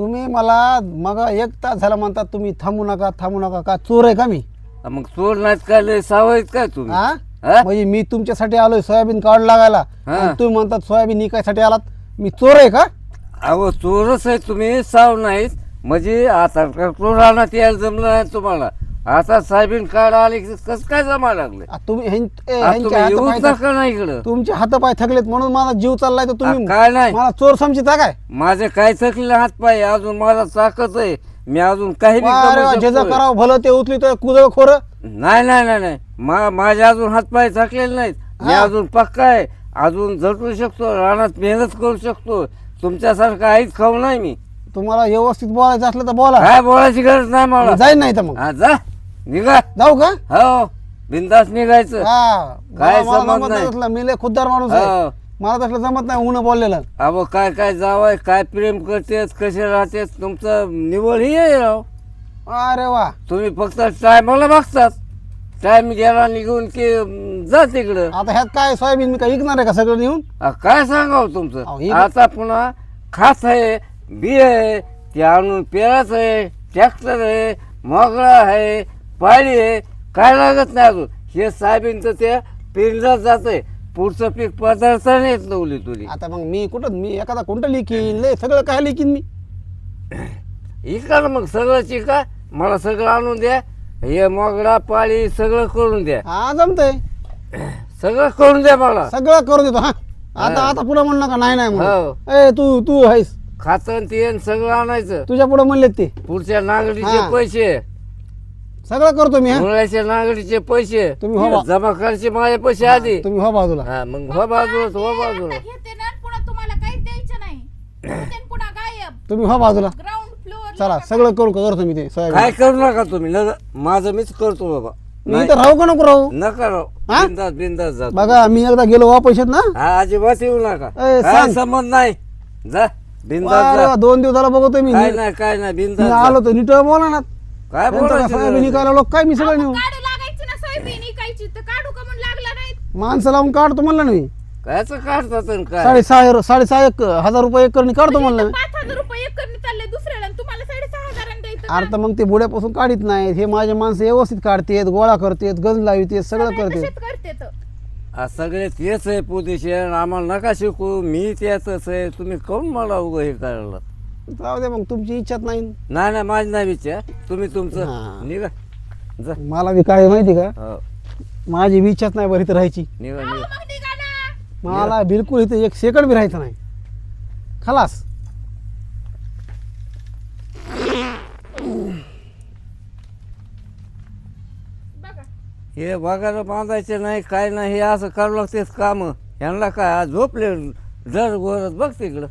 तुम्ही मला मग एक तास झाला म्हणतात तुम्ही थांबू नका थांबू नका. का चोर आहे का मी? मग चोर नाहीत काय लय सावयत काय तुम्ही? हा? हा? म्हणजे मी तुमच्यासाठी आलोय सोयाबीन काढ लागायला. हा. आणि तुम्ही म्हणतात सोयाबीन निकायसाठी आलात. मी चोर आहे का? अहो चोरच आहे तुम्ही साव नाहीत. म्हणजे आता राहण्यात यायला जमलं नाही तुम्हाला. आता साहेबीन काढ आले की कसं काय जमा लागले? आ, तुम्ही ह्यां- ए, आता ह्यांचे तुम्ही हात येऊच पाय थक- नका ना इकडं? तुमचे हातपाय थकलेत म्हणून माझा जीव चाललाय तर तुम्ही आ, काय नाही. मला चोर समजिता काय? माझे काय थकले हात पाय अजून मला ताकद आहे. मी अजून काही बी वा, शकतोय. करावं भलं ते उचली तर कुदळ खोर. नाही नाही नाही नाही. मा- माझे अजून हात पाय थकलेले नाहीत. मी हा. अजून पक्का आहे. अजून झटू शकतो रानात मेहनत करू शकतो. तुमच्यासारखं आईच खाऊ नाही मी. तुम्हाला व्यवस्थित बोलायचं असलं तर बोला. काय बोलायची गरज नाही मला. जाईन नाही तर मग. हा जा. निघा. जाऊ का? हो बिंदास निघायचं. हा. काय मला- मला संबंध जमत नाही. तसलं. मी लय खुद्दार माणूस आहे. हो. मला तसलं जमत नाही ऊन बोललेलं. अहो काय काय जावाय काय प्रेम करतेत कसे राहतेत तुमचं निवड ही आहे राव. अरे वा. तुम्ही फक्त टायमाला बघतात टाइम गेला निघून की अं, जा तिकडं. आता ह्यात काय सोयाबीन मी काय विकणार आहे का सगळं नेऊन? काय सांगावं अहो, तुमचं आता पुन्हा खास आहे बी आहे ते आणून पेराच आहे ट्रॅक्टर आहे मोगळा आहे पाळी आहे. काय लागत नाही अजून? हे साहेबींचं ते पेरलं जात आहे पुढचं पीक पदार्थ येत नवली तुली आता मग मी कुठं मी एखादा कोणतं लिखीन? लय सगळं काय लिखीन मी? इका ना मग सगळं चिका. मला सगळं आणून द्या. हे मोगडा पाळी सगळं करून द्या. हा जमतंय. सगळं करून द्या मला. सगळं करू देतो हा. आता हा. आता पुढे म्हण नका नाही नाही हो. म्हणून ए तू तू आहेस. खातं तेन सगळं आणायचं. तुझ्या पुढे म्हणलेत ते. पुढच्या नागडीचे हा. पैसे. सगळं करतो मी हा. मुलाच्या नागडीचे पैसे. तुम्ही हो बा. जमा करायचे माझे पैसे आधी. तुम्ही हो बाजूला. हा मग हो बाजूला हो बाजूला. घेते ना पुन्हा तुम्हाला काहीच द्यायचं नाही. घेते न पुन्हा गायब. तुम्ही हो बाजूला. ग्राउंड फ्लोअर चला सगळं करू करतो मी ते सोयाबीन काय करू नका तुम्ही? न माझं मीच करतो बाबा. मी तर राहू का नको राहू? नका राव हा? बिंदास बिंदास जा. बघा मी एकदा गेलो वा पैशात ना. हा अजिबात येऊ नका. ए, काय सांग. संबंध नाही? जा बिंदास अरे जा. वा, दोन दिवस झाला बघतोय मी. काय नाही काय नाही बिंदास जा. आलो तर नीट बोला ना. काय नंतर बोलायचं सोयाबीन लोक काय मी सगळं नेऊ? काढू लागायची ना सोयाबीन इकायची तर काढू का म्हणून लागला नाही. माणसं लावून काढतो म्हणलं नाही. कायचं काढतात आणि काय? साडेसहा साडेसहा एक हजार रुपये एकरनी काढतो म्हणलं. मी पाच हजार रुपये एकरने चालले दुसऱ्याला आणि तुम्हाला साडेसहा हजारांनी द्यायचं अरे तर मग ते बुड्यापासून काढीत नाही हे माझे माणसं व्यवस्थित काढतेत गोळा करतेत गंज लावितेत सगळं करते तसेच करते तर आ, सगळे तेच आहे पोझिशन आम्हाला नका शिकू. मी त्याच आहे. तुम्ही काऊन मला उगं हे करायला जाऊ दे मग तुमची इच्छाच नाही. नाही नाही माझी नाही विचार तुम्ही हा. तुमचं निघा. जा. मला बी काय माहिती का? हो. माझी बी इच्छाच नाही बरं इथं राहायची. निघा निघा. मग निघा ना. मला बिलकुल इथं एक सेकंड बी राहायचं नाही. खलास. बघा. हे बघायला बांधायचे नाही काय नाही हे असं करावं लागते काम. ह्यांना काय आज झोपले जर गोरत बघ तिकडं.